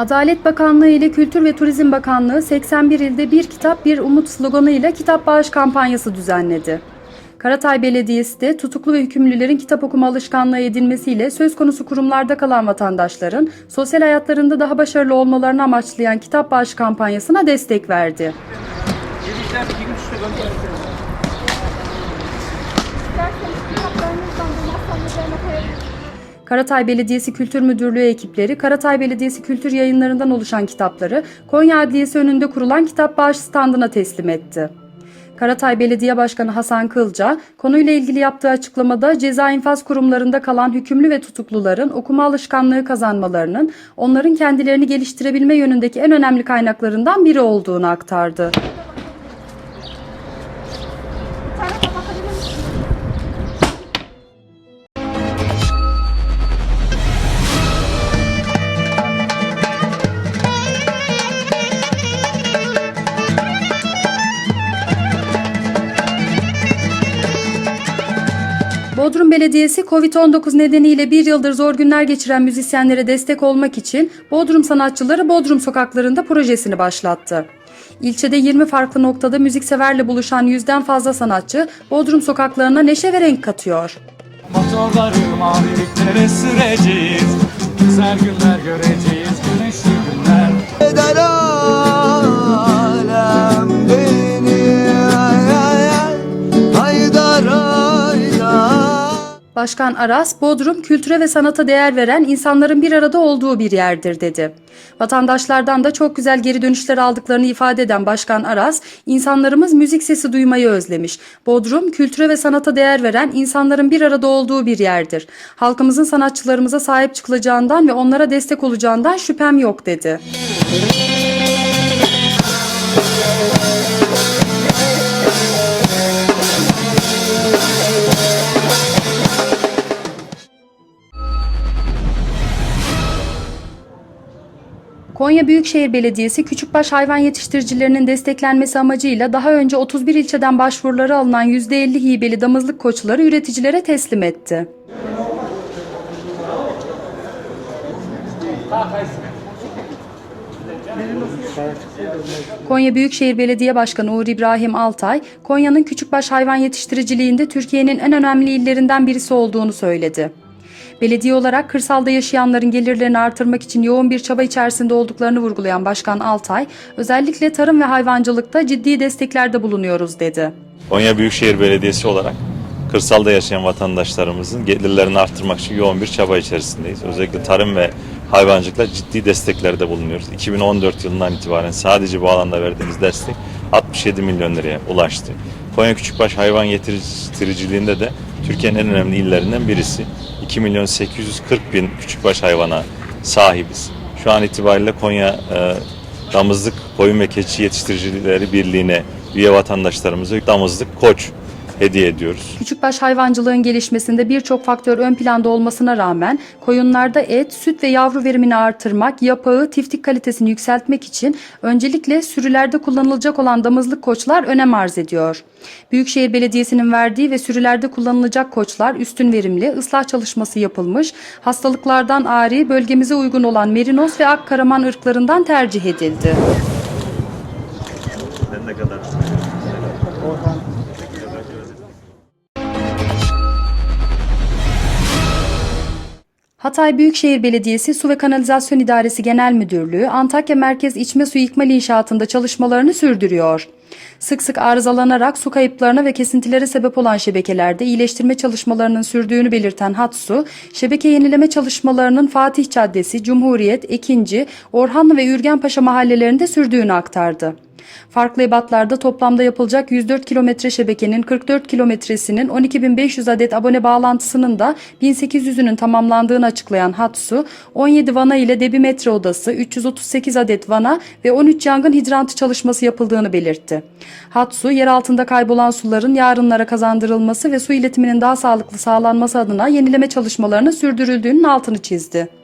Adalet Bakanlığı ile Kültür ve Turizm Bakanlığı 81 ilde bir kitap bir umut sloganıyla kitap bağış kampanyası düzenledi. Karatay Belediyesi de tutuklu ve hükümlülerin kitap okuma alışkanlığı edinmesiyle söz konusu kurumlarda kalan vatandaşların sosyal hayatlarında daha başarılı olmalarını amaçlayan kitap bağış kampanyasına destek verdi. Karatay Belediyesi Kültür Müdürlüğü ekipleri Karatay Belediyesi Kültür Yayınlarından oluşan kitapları Konya Adliyesi önünde kurulan kitap bağış standına teslim etti. Karatay Belediye Başkanı Hasan Kılca, konuyla ilgili yaptığı açıklamada ceza infaz kurumlarında kalan hükümlü ve tutukluların okuma alışkanlığı kazanmalarının onların kendilerini geliştirebilme yönündeki en önemli kaynaklarından biri olduğunu aktardı. Bodrum Belediyesi Covid-19 nedeniyle bir yıldır zor günler geçiren müzisyenlere destek olmak için Bodrum Sanatçıları Bodrum Sokaklarında projesini başlattı. İlçede 20 farklı noktada müzikseverle buluşan yüzden fazla sanatçı Bodrum sokaklarına neşe ve renk katıyor. Motorları maviliklere süreceğiz Güzel günler göreceğiz Başkan Aras, Bodrum kültüre ve sanata değer veren insanların bir arada olduğu bir yerdir dedi. Vatandaşlardan da çok güzel geri dönüşler aldıklarını ifade eden Başkan Aras, insanlarımız müzik sesi duymayı özlemiş. Bodrum kültüre ve sanata değer veren insanların bir arada olduğu bir yerdir. Halkımızın sanatçılarımıza sahip çıkılacağından ve onlara destek olacağından şüphem yok dedi. Konya Büyükşehir Belediyesi küçükbaş hayvan yetiştiricilerinin desteklenmesi amacıyla daha önce 31 ilçeden başvuruları alınan %50 hibeli damızlık koçları üreticilere teslim etti. Konya Büyükşehir Belediye Başkanı Uğur İbrahim Altay, Konya'nın küçükbaş hayvan yetiştiriciliğinde Türkiye'nin en önemli illerinden birisi olduğunu söyledi. Belediye olarak kırsalda yaşayanların gelirlerini artırmak için yoğun bir çaba içerisinde olduklarını vurgulayan Başkan Altay, özellikle tarım ve hayvancılıkta ciddi desteklerde bulunuyoruz dedi. Konya Büyükşehir Belediyesi olarak kırsalda yaşayan vatandaşlarımızın gelirlerini arttırmak için yoğun bir çaba içerisindeyiz. Özellikle tarım ve hayvancılıkta ciddi desteklerde bulunuyoruz. 2014 yılından itibaren sadece bu alanda verdiğimiz destek 67 milyon liraya ulaştı. Konya Küçükbaş Hayvan Yetiştiriciliğinde de Türkiye'nin en önemli illerinden birisi. 2 milyon 840 bin küçükbaş hayvana sahibiz. Şu an itibariyle Konya e, Damızlık Koyun ve Keçi Yetiştiricileri Birliği'ne üye vatandaşlarımıza damızlık koç hediye ediyoruz. Küçükbaş hayvancılığın gelişmesinde birçok faktör ön planda olmasına rağmen koyunlarda et, süt ve yavru verimini artırmak, yapağı, tiftik kalitesini yükseltmek için öncelikle sürülerde kullanılacak olan damızlık koçlar önem arz ediyor. Büyükşehir Belediyesi'nin verdiği ve sürülerde kullanılacak koçlar üstün verimli, ıslah çalışması yapılmış, hastalıklardan ari, bölgemize uygun olan merinos ve akkaraman ırklarından tercih edildi. Ne kadar Hatay Büyükşehir Belediyesi Su ve Kanalizasyon İdaresi Genel Müdürlüğü Antakya Merkez İçme Suyu İkmal İnşaatı'nda çalışmalarını sürdürüyor. Sık sık arızalanarak su kayıplarına ve kesintilere sebep olan şebekelerde iyileştirme çalışmalarının sürdüğünü belirten Hatsu, şebeke yenileme çalışmalarının Fatih Caddesi, Cumhuriyet, Ekinci, Orhanlı ve Ürgenpaşa mahallelerinde sürdüğünü aktardı. Farklı ebatlarda toplamda yapılacak 104 kilometre şebekenin 44 kilometresinin 12.500 adet abone bağlantısının da 1800'ünün tamamlandığını açıklayan Hatsu, 17 vana ile debimetre odası, 338 adet vana ve 13 yangın hidrantı çalışması yapıldığını belirtti. Hatsu, yer altında kaybolan suların yarınlara kazandırılması ve su iletiminin daha sağlıklı sağlanması adına yenileme çalışmalarının sürdürüldüğünün altını çizdi.